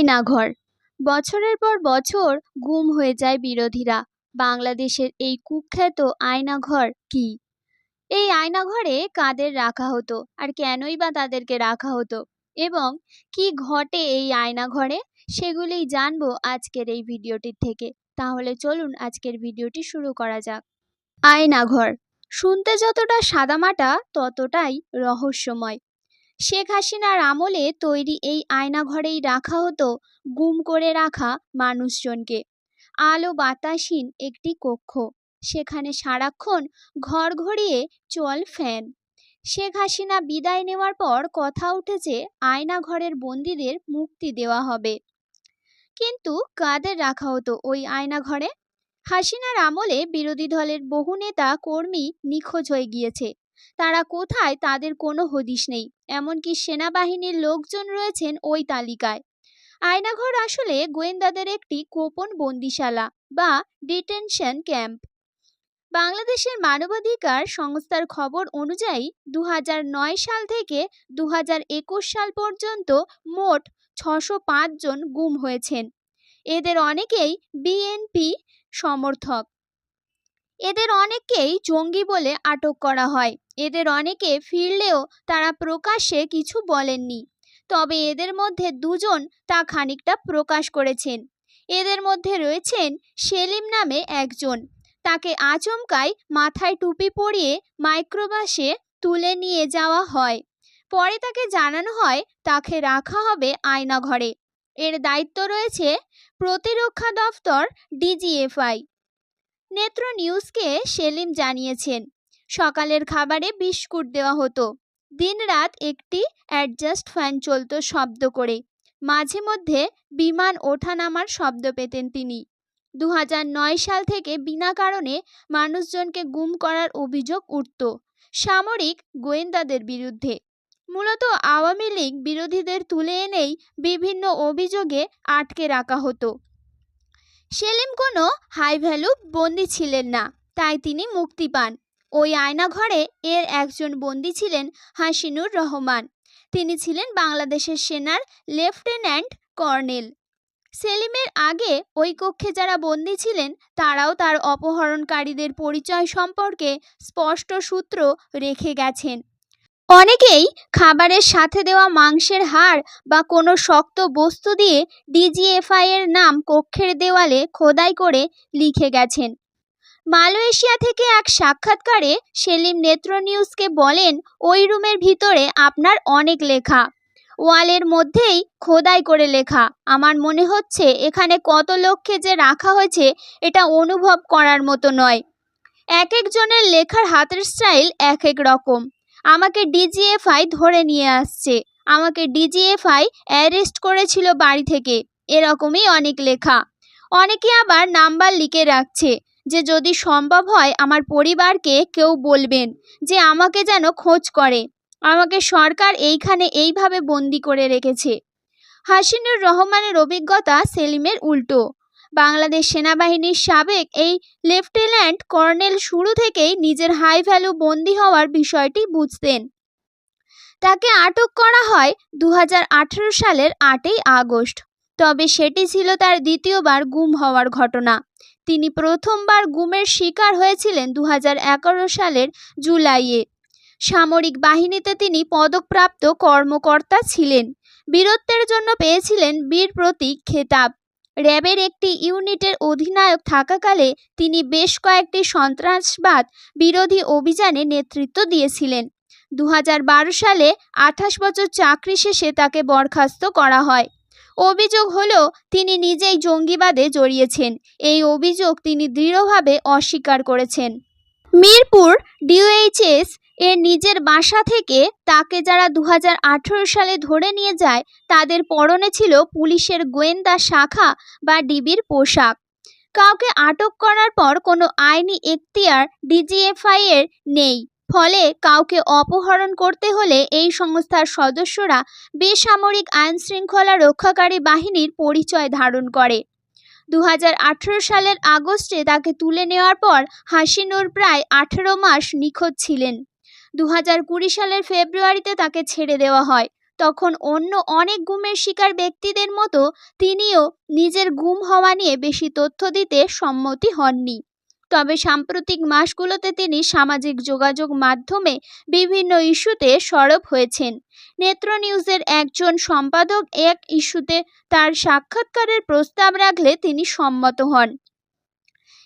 আয়নাঘর বছরের পর বছর গুম হয়ে যায় বিরোধীরা। বাংলাদেশের এই কুখ্যাত আয়নাঘর কি? এই আয়নাঘরে কাদের রাখা হতো আর কেনই বা তাদেরকে রাখা হতো এবং কি ঘটে এই আয়নাঘরে সেগুলিই জানব আজকের এই ভিডিওটির থেকে। তাহলে চলুন আজকের ভিডিওটি শুরু করা যাক। আয়নাঘর। শুনতে যতটা সাদামাটা ততটাই রহস্যময়। শেখ হাসিনার আমলে তৈরি এই আয়নাঘরেই রাখা হতো গুম করে রাখা মানুষজনকে। আলো বাতাসহীন একটি কক্ষ। সেখানে সারাক্ষণ ঘর ঘড়িয়ে চল ফ্যান। শেখ হাসিনা বিদায় নেওয়ার পর কথা উঠেছে আয়নাঘরের বন্দীদের মুক্তি দেওয়া হবে। কিন্তু কাদের রাখা হতো ওই আয়নাঘরে? হাসিনার আমলে বিরোধী দলের বহু নেতা কর্মী নিখোঁজ হয়ে গিয়েছে। তারা কোথায় তাদের কোনো হদিশ নেই। এমনকি সেনাবাহিনীর লোকজন রয়েছেন ওই তালিকায়। আয়নাঘর আসলে গোয়েন্দাদের একটি গোপন বন্দিশালা বা ডিটেনশন ক্যাম্প। বাংলাদেশের মানবাধিকার সংস্থার খবর অনুযায়ী দু হাজার নয় সাল থেকে দু হাজার একুশ সাল পর্যন্ত মোট ছশো জন গুম হয়েছেন। এদের অনেকেই বিএনপি সমর্থক। এদের অনেককেই জঙ্গি বলে আটক করা হয়। এদের অনেকে ফিরলেও তারা প্রকাশ্যে কিছু বলেননি। তবে এদের মধ্যে দুজন তা খানিকটা প্রকাশ করেছেন। এদের মধ্যে রয়েছেন সেলিম নামে একজন। তাকে আচমকায় মাথায় টুপি পরিয়ে মাইক্রোবাসে তুলে নিয়ে যাওয়া হয়। পরে তাকে জানানো হয়, তাকে রাখা হবে আয়নাঘরে। এর দায়িত্ব রয়েছে প্রতিরক্ষা দফতর, ডিজিএফআই। নেত্র নিউজকে সেলিম জানিয়েছেন, সকালের খাবারে বিস্কুট দেওয়া হতো। দিনরাত একটি অ্যাডজাস্ট ফ্যান চলতো শব্দ করে। মাঝে মধ্যে বিমান ওঠানামার শব্দ পেতেন তিনি। দু হাজার নয় সাল থেকে বিনা কারণে মানুষজনকে গুম করার অভিযোগ উঠত সামরিক গোয়েন্দাদের বিরুদ্ধে। মূলত আওয়ামী লীগ বিরোধীদের তুলে এনেই বিভিন্ন অভিযোগে আটকে রাখা হতো। সেলিম কোনো হাই ভ্যালু বন্দি ছিলেন না, তাই তিনি মুক্তি পান। ওই আয়নাঘরে এর একজন বন্দী ছিলেন হাসিনুর রহমান। তিনি ছিলেন বাংলাদেশের সেনার লেফটেন্যান্ট কর্নেল। সেলিমের আগে ওই কক্ষে যারা বন্দী ছিলেন, তারাও তার অপহরণকারীদের পরিচয় সম্পর্কে স্পষ্ট সূত্র রেখে গেছেন। অনেকেই খাবারের সাথে দেওয়া মাংসের হাড় বা কোনো শক্ত বস্তু দিয়ে ডিজিএফআই এর নাম কক্ষের দেওয়ালে খোদাই করে লিখে গেছেন। মালয়েশিয়া থেকে এক সাক্ষাৎকারে সেলিম নেত্র নিউজকে বলেন, ওই রুমের ভিতরে আপনার অনেক লেখা। ওয়ালের মধ্যেই খোদাই করে লেখা। আমার মনে হচ্ছে এখানে কত লক্ষ্যে যে রাখা হয়েছে, এটা অনুভব করার মতো নয়। এক একজনের লেখার হাতের স্টাইল এক এক রকম। আমাকে ডিজিএফআই ধরে নিয়ে আসছে। আমাকে ডিজিএফআই অ্যারেস্ট করেছিল বাড়ি থেকে। এরকমই অনেক লেখা। অনেকে আবার নাম্বার লিখে রাখছে যে, যদি সম্ভব হয় আমার পরিবারকে কেউ বলবেন যে, আমাকে যেন খোঁজ করে। আমাকে সরকার এইখানে এইভাবে বন্দি করে রেখেছে। হাসিনুর রহমানের অভিজ্ঞতা সেলিমের উল্টো। বাংলাদেশ সেনাবাহিনীর সাবেক এই লেফটেন্যান্ট কর্নেল শুরু থেকেই নিজের হাই ভ্যালু বন্দী হওয়ার বিষয়টি বুঝতেন। তাকে আটক করা হয় দু হাজার আঠারো সালের আটই আগস্ট। তবে সেটি ছিল তার দ্বিতীয়বার গুম হওয়ার ঘটনা। তিনি প্রথমবার গুমের শিকার হয়েছিলেন দু হাজার এগারো সালের জুলাইয়ে। সামরিক বাহিনীতে তিনি পদকপ্রাপ্ত কর্মকর্তা ছিলেন। বীরত্বের জন্য পেয়েছিলেন বীর প্রতীক খেতাব। র্যাবের একটি ইউনিটের অধিনায়ক থাকাকালে তিনি বেশ কয়েকটি সন্ত্রাসবাদ বিরোধী অভিযানে নেতৃত্ব দিয়েছিলেন। দু হাজার বারো সালে আঠাশ বছর চাকরি শেষে তাকে বরখাস্ত করা হয়। অভিযোগ হলো, তিনি নিজেই জঙ্গিবাদে জড়িয়েছেন। এই অভিযোগ তিনি দৃঢ়ভাবে অস্বীকার করেছেন। মিরপুর ডিওএইচএস এর নিজের বাসা থেকে তাকে যারা দু হাজার আঠেরো সালে ধরে নিয়ে যায়, তাদের পরনে ছিল পুলিশের গোয়েন্দা শাখা বা ডিবির পোশাক। কাউকে আটক করার পর কোনো আইনি এখতিয়ার ডিজিএফআই এর নেই। ফলে কাউকে অপহরণ করতে হলে এই সংস্থার সদস্যরা বেসামরিক আইন শৃঙ্খলা রক্ষাকারী বাহিনীর পরিচয় ধারণ করে। দু হাজার আঠেরো সালের আগস্টে তাকে তুলে নেওয়ার পর হাসিনুর প্রায় আঠেরো মাস নিখোঁজ ছিলেন। দু হাজার কুড়ি সালের ফেব্রুয়ারিতে তাকে ছেড়ে দেওয়া হয়। তখন অন্য অনেক গুমের শিকার ব্যক্তিদের মতো তিনিও নিজের গুম হওয়া নিয়ে বেশি তথ্য দিতে সম্মতি হননি। তবে সাম্প্রতিক মাসগুলোতে তিনি সামাজিক যোগাযোগ মাধ্যমে বিভিন্ন ইস্যুতে সরব হয়েছেন। নেত্র নিউজের একজন সম্পাদক এক ইস্যুতে তার সাক্ষাৎকারের প্রস্তাব রাখলে তিনি সম্মত হন।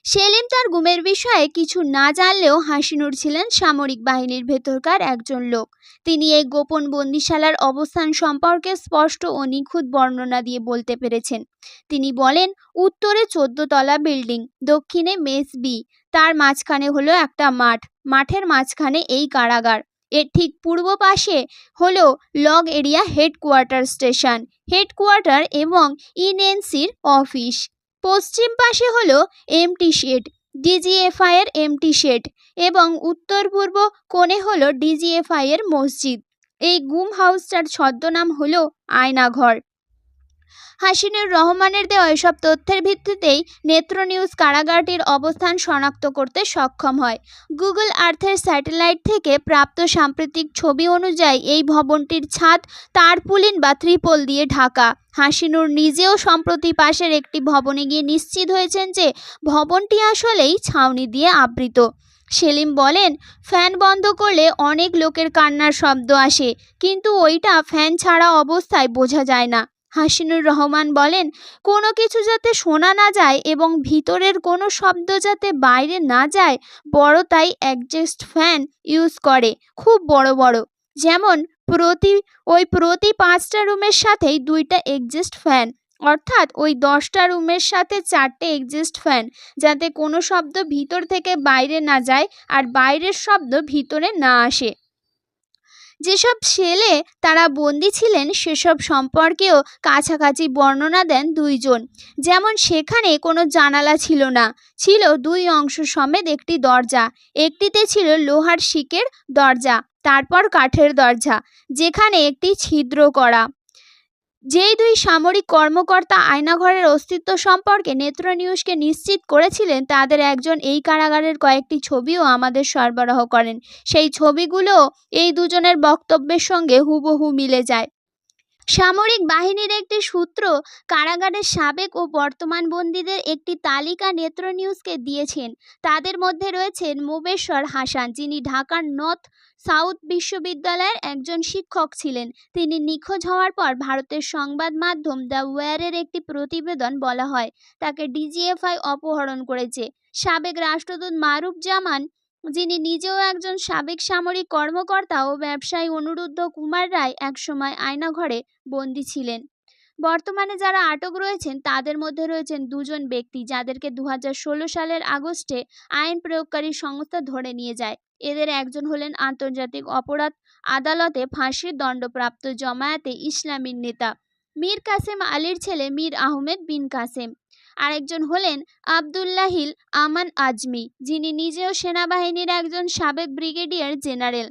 সেলিম তার গুমের বিষয়ে কিছু না জানলেও হাসিনুর ছিলেন সামরিক বাহিনীর ভেতরকার একজন লোক। তিনি এই গোপন বন্দিশালার অবস্থান সম্পর্কে স্পষ্ট ও নিখুঁত বর্ণনা দিয়ে বলতে পেরেছেন। তিনি বলেন, উত্তরে চোদ্দ তলা বিল্ডিং, দক্ষিণে মেস বি, তার মাঝখানে হলো একটা মাঠ। মাঠের মাঝখানে এই কারাগার। এর ঠিক পূর্ব পাশে হলো log area headquarter station. Headquarter এবং ইনএনসির অফিস। পশ্চিম পাশে হলো এমটি শেড ডিজিএফআই এর এমটি শেড এবং উত্তর পূর্ব কোণে হল ডিজিএফআই এর মসজিদ। এই গুম হাউসটার ছদ্মনাম হল আয়নাঘর। হাসিনুর রহমানের দেওয়া এসব তথ্যের ভিত্তিতেই নেত্র নিউজ কারাগারটির অবস্থান শনাক্ত করতে সক্ষম হয়। গুগল আর্থের স্যাটেলাইট থেকে প্রাপ্ত সাম্প্রতিক ছবি অনুযায়ী এই ভবনটির ছাদ, তারপুলিন বা ত্রিপল দিয়ে ঢাকা। হাসিনুর নিজেও সম্প্রতি পাশের একটি ভবনে গিয়ে নিশ্চিত হয়েছেন যে ভবনটি আসলেই ছাউনি দিয়ে আবৃত। সেলিম বলেন, ফ্যান বন্ধ করলে অনেক লোকের কান্নার শব্দ আসে, কিন্তু ওইটা ফ্যান ছাড়া অবস্থায় বোঝা যায় না। হাসিনুর রহমান বলেন, কোনো কিছু যাতে শোনা না যায় এবং ভিতরের কোনো শব্দ যাতে বাইরে না যায়, বড় তাই অ্যাডজাস্ট ফ্যান ইউজ করে, খুব বড় বড়। যেমন প্রতি, ওই প্রতি পাঁচটা রুমের সাথেই দুইটা এক্সস্ট ফ্যান, অর্থাৎ ওই দশটা রুমের সাথে চারটে এক্সস্ট ফ্যান, যাতে কোনো শব্দ ভিতর থেকে বাইরে না যায় আর বাইরের শব্দ ভিতরে না আসে। যেসব ছেলে তারা বন্দি ছিলেন সেসব সম্পর্কেও কাছাকাছি বর্ণনা দেন দুইজন। যেমন সেখানে কোনো জানালা ছিল না, ছিল দুই অংশ সমেত একটি দরজা। একটিতে ছিল লোহার শিকের দরজা, তারপর কাঠের দরজা, যেখানে একটি ছিদ্র করা। যেই দুই সামরিক কর্মকর্তা আয়নাঘরের অস্তিত্ব সম্পর্কে নেত্র নিউজকে নিশ্চিত করেছিলেন, তাদের একজন এই কারাগারের কয়েকটি ছবিও আমাদের সরবরাহ করেন। সেই ছবিগুলো এই দুজনের বক্তব্যের সঙ্গে হুবহু মিলে যায়। সামরিক বাহিনীর একটি সূত্র কারাগারের সাবেক ও বর্তমান বন্দীদের একটি তালিকা নেত্র নিউজকে দিয়েছেন। তাদের মধ্যে রয়েছেন মুবেশ্বর হাসান, যিনি ঢাকার নর্থ সাউথ বিশ্ববিদ্যালয়ের একজন শিক্ষক ছিলেন। তিনি নিখোঁজ হওয়ার পর ভারতের সংবাদ মাধ্যম দ্য ওয়ারের একটি প্রতিবেদন বলা হয়। তাকে ডিজিএফআই অপহরণ করেছে। সাবেক রাষ্ট্রদূত মারুফ জামান যিনি নিজেও একজন সাবেক সামরিক কর্মকর্তা ও ব্যবসায়ী অনুরুদ্ধ কুমার রায়, একসময় আয়নাঘরে বন্দী ছিলেন। বর্তমানে যারা আটক রয়েছেন, তাদের মধ্যে রয়েছেন দুজন ব্যক্তি, যাদেরকে দু হাজার ষোলো সালের আগস্টে আইন প্রয়োগকারী সংস্থা ধরে নিয়ে যায়। এদের একজন হলেন আন্তর্জাতিক অপরাধ আদালতে ফাঁসির দণ্ডপ্রাপ্ত জমায়েতে ইসলামীর নেতা। মীর কাসেম আলীর ছেলে মীর আহমেদ বিন কাসেম। আরেকজন হলেন আবদুল্লাহিল আমান আজমি, যিনি নিজেও সেনাবাহিনীর একজন সাবেক ব্রিগেডিয়ার জেনারেল।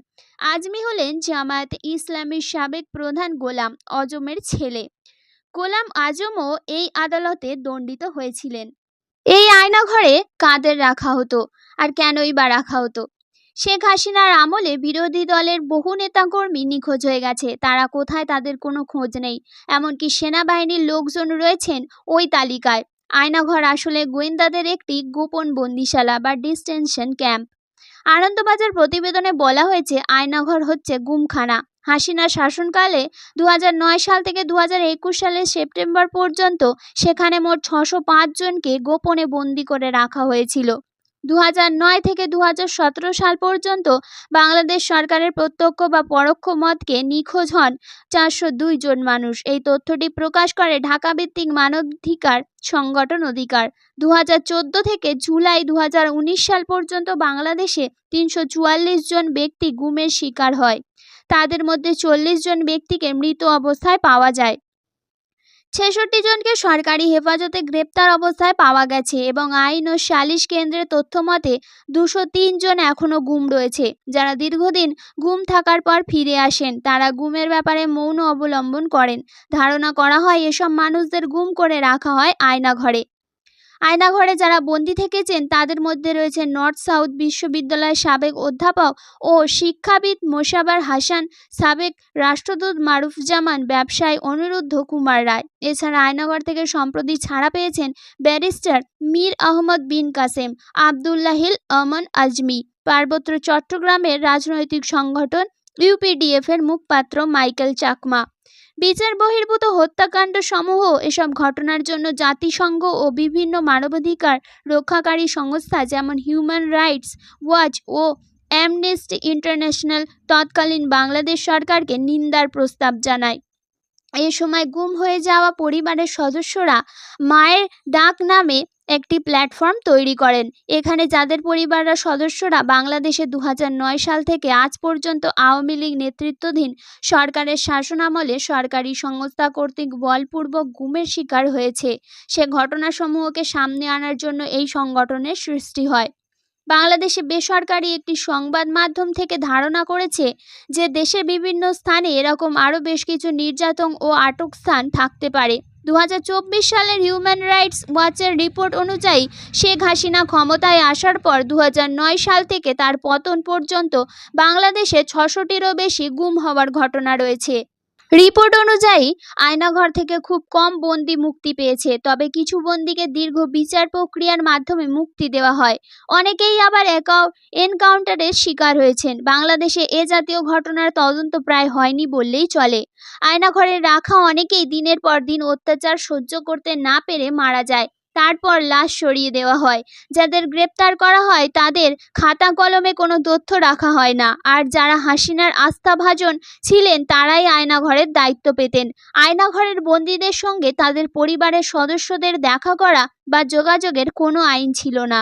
আজমি হলেন জামায়াত ইসলামীর সাবেক প্রধান গোলাম অজমের ছেলে। গোলাম আজমও এই আদালতে দণ্ডিত হয়েছিলেন। এই আয়নাঘরে কাদের রাখা হতো? আর কেনই বা রাখা হতো? শেখ হাসিনার আমলে বিরোধী দলের বহু নেতাকর্মী নিখোঁজ হয়ে গেছে। তারা কোথায় তাদের কোনো খোঁজ নেই। এমনকি সেনাবাহিনীর লোকজন রয়েছেন ওই তালিকায়। আয়নাঘর আসলে গোয়েন্দাদের একটি গোপন বন্দিশালা বা ডিস্টেনশন ক্যাম্প। আনন্দবাজার প্রতিবেদনে বলা হয়েছে, আয়নাঘর হচ্ছে গুমখানা। হাসিনার শাসনকালে দু হাজার নয় সাল থেকে দু হাজার একুশ সালের সেপ্টেম্বর পর্যন্ত সেখানে মোট ছশো জনকে গোপনে বন্দি করে রাখা হয়েছিল। দু থেকে দু হাজার সতেরো সাল পর্যন্ত বাংলাদেশ সরকারের প্রত্যক্ষ বা পরোক্ষ মতকে নিখোঁজ হন চারশো দুই জন মানুষ। এই তথ্যটি প্রকাশ করে ঢাকা ভিত্তিক মানবাধিকার সংগঠন অধিকার। দু হাজার চোদ্দ থেকে জুলাই দু হাজার উনিশ সাল পর্যন্ত বাংলাদেশে তিনশো চুয়াল্লিশ জন ব্যক্তি গুমের শিকার হয়। তাদের মধ্যে চল্লিশ জন ব্যক্তিকে মৃত অবস্থায় পাওয়া যায়। ছেষট্টি জনকে সরকারি হেফাজতে গ্রেপ্তার অবস্থায় পাওয়া গেছে এবং আইন ও সালিশ কেন্দ্রের তথ্য মতে দুশো জন এখনও গুম রয়েছে। যারা দীর্ঘদিন গুম থাকার পর ফিরে আসেন, তারা গুমের ব্যাপারে মৌন অবলম্বন করেন। ধারণা করা হয় এসব মানুষদের গুম করে রাখা হয় আয়নাঘরে। আয়নাঘরে যারা বন্দী থেকেছেন, তাদের মধ্যে রয়েছে নর্থ সাউথ বিশ্ববিদ্যালয়ের সাবেক অধ্যাপক ও শিক্ষাবিদ মোশাবার হাসান, সাবেক রাষ্ট্রদূত মারুফজামান, ব্যবসায়ী অনিরুদ্ধ কুমার রায়। এছাড়া আয়নাঘর থেকে সম্প্রতি ছাড়া পেয়েছেন ব্যারিস্টার মীর আহমদ বিন কাসেম আবদুল্লাহিল আমান আজমি। পার্বত্য চট্টগ্রামের রাজনৈতিক সংগঠন ইউপিডিএফ এর মুখপাত্র মাইকেল চাকমা। বিচার, বহির্ভূত হত্যাকাণ্ড সমূহ, এসব ঘটনার জন্য জাতিসংঘ ও বিভিন্ন মানবাধিকার রক্ষাকারী সংস্থা যেমন হিউম্যান রাইটস ওয়াচ ও অ্যামনেস্টি ইন্টারন্যাশনাল তৎকালীন বাংলাদেশ সরকারকে নিন্দার প্রস্তাব জানায়। এ সময় গুম হয়ে যাওয়া পরিবারের সদস্যরা মায়ের ডাক নামে একটি প্ল্যাটফর্ম তৈরি করেন। এখানে যাদের পরিবারের সদস্যরা বাংলাদেশে দু সাল থেকে আজ পর্যন্ত আওয়ামী লীগ নেতৃত্বাধীন সরকারের শাসনামলে সরকারি সংস্থা কর্তৃক বলপূর্বক গুমের শিকার হয়েছে। সে ঘটনাসমূহকে সামনে আনার জন্য এই সংগঠনের সৃষ্টি হয়। বাংলাদেশে বেসরকারি একটি সংবাদ মাধ্যম থেকে ধারণা করেছে যে দেশের বিভিন্ন স্থানে এরকম আরও বেশ কিছু নির্যাতন ও আটক স্থান থাকতে পারে। দু হাজার চব্বিশ সালের হিউম্যান রাইটস ওয়াচের রিপোর্ট অনুযায়ী শেখ হাসিনা ক্ষমতায় আসার পর দু হাজার নয় সাল থেকে তার পতন পর্যন্ত বাংলাদেশে ছশোটিরও বেশি গুম হওয়ার ঘটনা রয়েছে। রিপোর্ট অনুযায়ী, আয়নাঘর থেকে খুব কম বন্দি মুক্তি পেয়েছে, তবে কিছু বন্দিকে দীর্ঘ বিচার প্রক্রিয়ার মাধ্যমে মুক্তি দেওয়া হয়। অনেকেই আবার এনকাউন্টারের শিকার হয়েছেন। বাংলাদেশে এ জাতীয় ঘটনার তদন্ত প্রায় হয়নি বললেই চলে। আয়নাঘরে রাখা অনেকেই দিনের পর দিন অত্যাচার সহ্য করতে না পেরে মারা যায়। তারপর লাশ সরিয়ে দেওয়া হয়। যাদের গ্রেপ্তার করা হয়, তাদের খাতা কলমে কোনো তথ্য রাখা হয় না। আর যারা হাসিনার আস্থাভাজন ছিলেন, তারাই আয়নাঘরের দায়িত্ব পেতেন। আয়নাঘরের বন্দীদের সঙ্গে তাদের পরিবারের সদস্যদের দেখা করা বা যোগাযোগের কোনো আইন ছিল না।